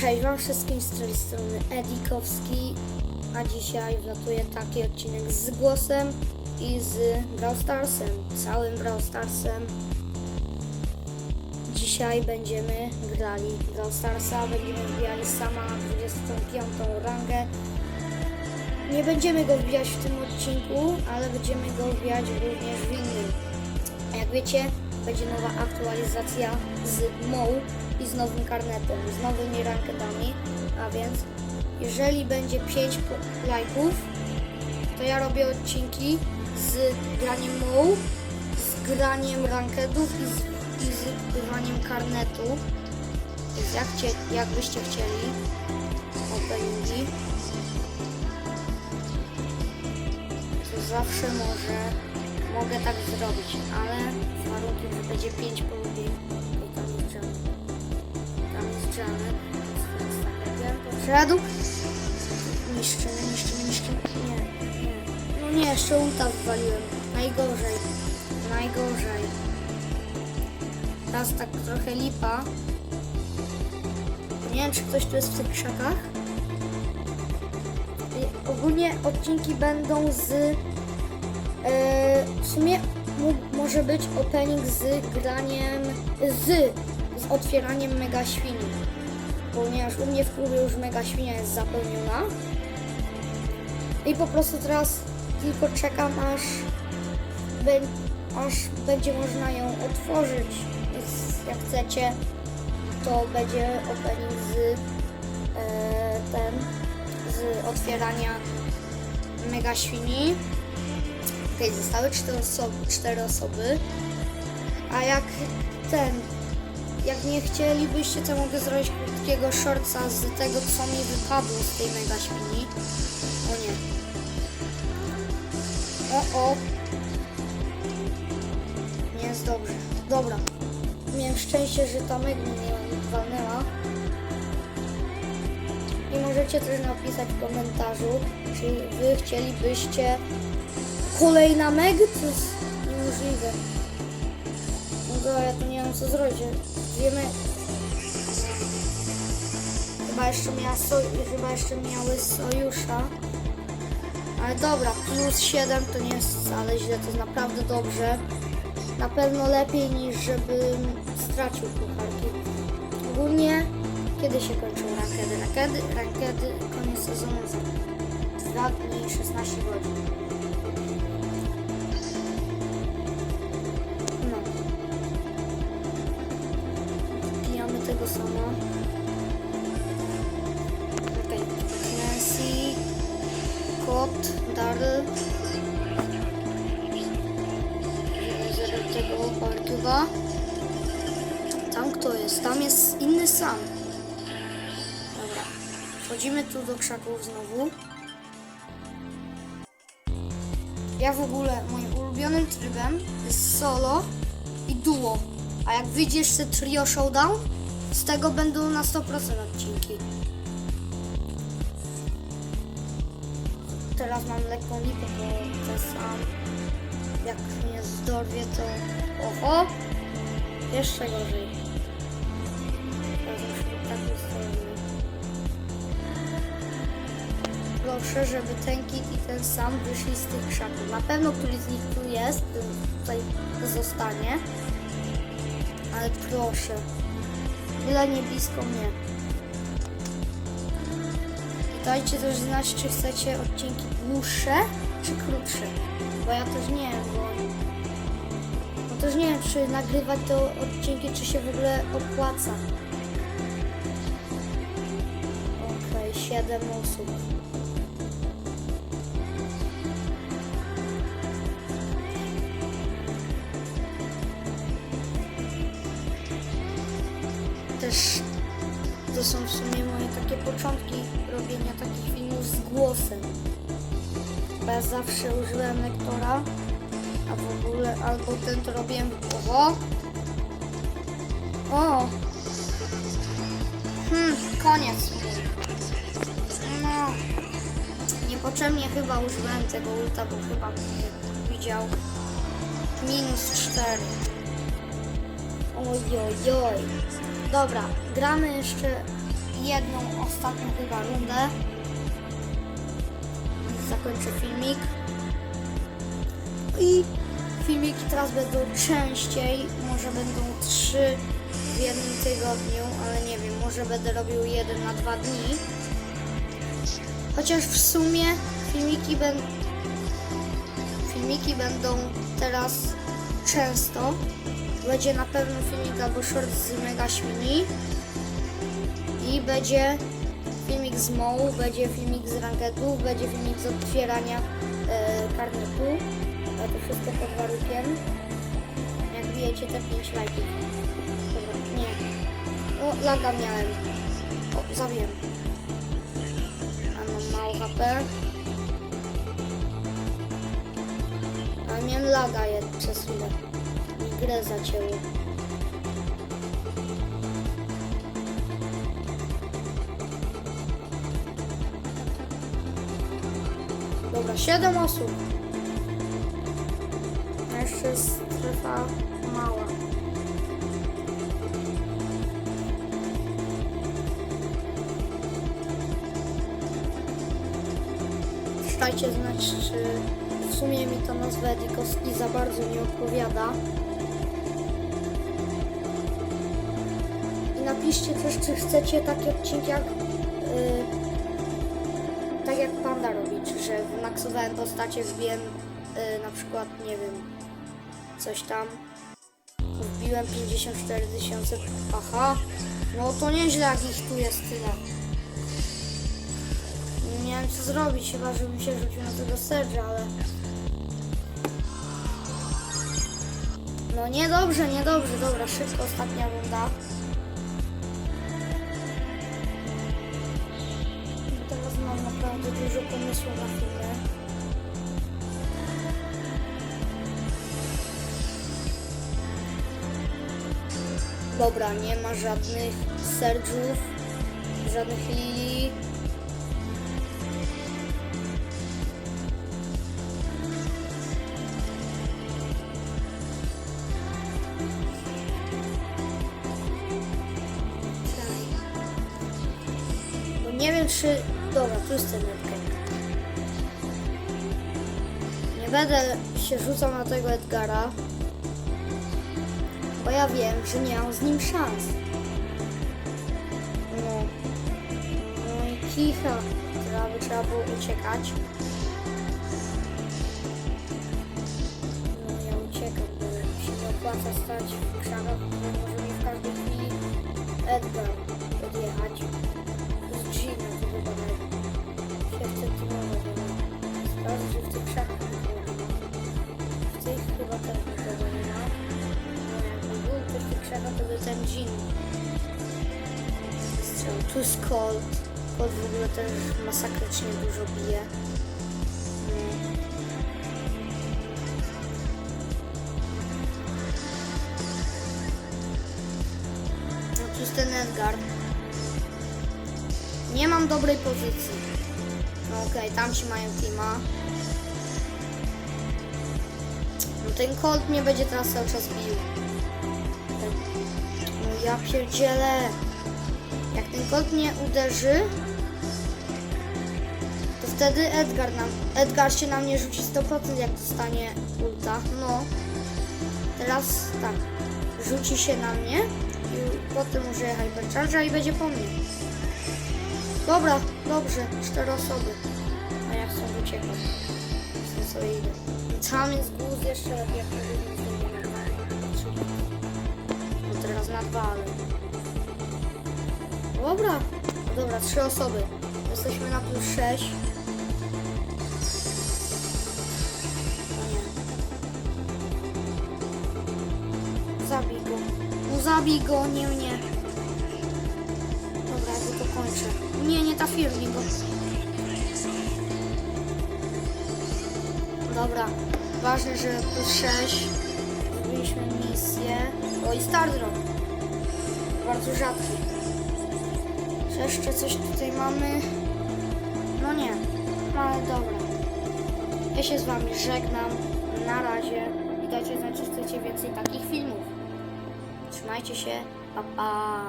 Cześć wam wszystkim z tej strony Edikowski, a dzisiaj wlatuje taki odcinek z głosem i z Brawl Starsem, całym Brawl Starsem. Dzisiaj będziemy grali Brawl Starsa, będziemy wbijali sama 25 rangę. Nie będziemy go wbijać w tym odcinku, ale będziemy go wbijać również w innym. Jak wiecie, będzie nowa aktualizacja z MOU i z nowym karnetem, z nowymi rankedami, a więc jeżeli będzie 5 po- lajków, to ja robię odcinki z graniem MOU, z graniem rankedów i z, i z karnetu. Więc jak chcie, jakbyście chcieli openingi, to zawsze może mogę tak zrobić, ale warunkiem, że będzie 5 polubień Ja poszedł. Niszczymy, niszczymy, niszczymy. Nie, nie. No nie, jeszcze ulta wywaliłem. Najgorzej. Najgorzej. Teraz tak trochę lipa. Nie wiem, czy ktoś tu jest w tych krzakach. Ogólnie odcinki będą z E, w sumie może być opening z graniem, z, z otwieraniem mega świni. Ponieważ u mnie w klubie już mega świnia jest zapełniona. I po prostu teraz tylko czekam aż, be, aż będzie można ją otworzyć. Więc jak chcecie, to będzie opening z e, ten, z otwierania mega świni. Okej, zostały cztery osoby, cztery osoby. A jak ten, jak nie chcielibyście, to mogę zrobić krótkiego shortsa z tego, co mi wypadło z tej mega świni. O nie. O, o. Nie jest dobrze. Dobra. Miałem szczęście, że ta mega nie walnęła. I możecie też napisać w komentarzu, czy wy chcielibyście Kolejna meg? To jest niemożliwe. No ja tu nie wiem co zrobić. Wiemy... Chyba jeszcze, miała soj... Chyba jeszcze miały sojusza. Ale dobra, plus 7 to nie jest wcale źle, to jest naprawdę dobrze. Na pewno lepiej niż żebym stracił pucharki. Ogólnie, kiedy się kończą rankedy? Rankedy, rankedy koniec sezonu za 2 dni i 16 godzin. Samo. Okej. Nancy, kot, Daryl. Zero tego Bartuwa. Tam kto jest? Tam jest inny sam. Dobra. Wchodzimy tu do krzaków znowu. Ja w ogóle moim ulubionym trybem jest solo i duo. A jak wyjdzie jeszcze trio showdown, z tego będą na 100% odcinki. Teraz mam lekką lipę, bo to sam jak mnie zdorwie to oho, jeszcze gorzej. Tak proszę, żeby ten kit i ten sam wyszli z tych krzaków. Na pewno któryś z nich tu jest, tutaj zostanie. Ale proszę. Byle nie blisko mnie. Dajcie też znać, czy chcecie odcinki dłuższe, czy krótsze. Bo ja też nie wiem, bo... Bo też nie wiem, czy nagrywać te odcinki, czy się w ogóle opłaca. Okej, 7 osób. Też to są w sumie moje takie początki robienia takich filmów z głosem. Bo ja zawsze użyłem lektora, a w ogóle albo ten to robiłem oho. O! Hmm, koniec. No. Niepotrzebnie chyba użyłem tego ulta, bo chyba widział. Minus 4. Oj, oj, oj. Dobra, gramy jeszcze jedną ostatnią chyba rundę. Zakończę filmik. I filmiki teraz będą częściej, może będą trzy w jednym tygodniu, ale nie wiem, może będę robił jeden na dwa dni. Chociaż w sumie filmiki, ben... filmiki będą teraz często. Będzie na pewno filmik albo short z Mega Świni. I będzie filmik z Mołu, będzie filmik z ranketów, będzie filmik z otwierania e, karnetu. A to wszystko pod warunkiem. Jak bijecie te 5 lajków. Dobra, nie. O, laga miałem. O, zabiłem. A mam mało HP. Ale miałem laga jed przez chwilę. Grę zacięło. Dobra, 7 osób. Jeszcze jest strefa mała. Dajcie znać, czy w sumie mi ta nazwa Edikowski za bardzo nie odpowiada. Napiszcie też, czy chcecie takie odcinki jak... Yy, tak jak Panda robi, czy że wymaksowałem postacie, wbiłem yy, na przykład, nie wiem, coś tam. Wbiłem 54 tysiące. Aha, no to nieźle, jak ich tu jest tyle. Nie miałem co zrobić, chyba żebym się rzucił na tego Serge'a, ale... No niedobrze, niedobrze, dobra, szybko ostatnia runda. Na filmy. Dobra, nie ma żadnych Serge'ów, żadnych Lili. Nie wiem czy... Dobra, tu jest ten Nie będę się rzucał na tego Edgara. Bo ja wiem, że nie mam z nim szans. No. No i kicha, która by trzeba było uciekać. No ja uciekam, bo się nie opłaca stać w krzakach, bo może mi w każdej chwili Edgar podjechać. Z to chyba na 7 centymetrów. Sprawdzę, że w tych krzakach Jean strzał. Tu jest Colt. Colt w ogóle też masakrycznie dużo bije. Mm. No tu jest ten Edgar. Nie mam dobrej pozycji. No okej, tamci mają teama. No ten Colt mnie będzie teraz cały czas bił. Ja pierdzielę. Jak ten Colt mnie uderzy, to wtedy Edgar nam, Edgar się na mnie rzuci 100% jak dostanie ulta. No. Teraz tak. Rzuci się na mnie i potem użyje Hypercharge'a i będzie po mnie. Dobra, dobrze, cztery osoby. A ja chcę uciekać. Chcę sobie idę. Tam jest głuz jeszcze lepiej, jak No teraz na dwa, ale... Dobra, dobra, trzy osoby. Jesteśmy na plus sześć. Zabij go. No zabij go, nie mnie. Dobra, ja go dokończę. Nie, nie trafiłem w niego. Dobra, ważne, że plus 6 zrobiliśmy misję. I Stardrop. Bardzo rzadki. Czy jeszcze coś tutaj mamy? No nie, no ale dobra. Ja się z wami żegnam. Na razie. I dajcie znać, czy chcecie więcej takich filmów. Trzymajcie się. Pa, pa.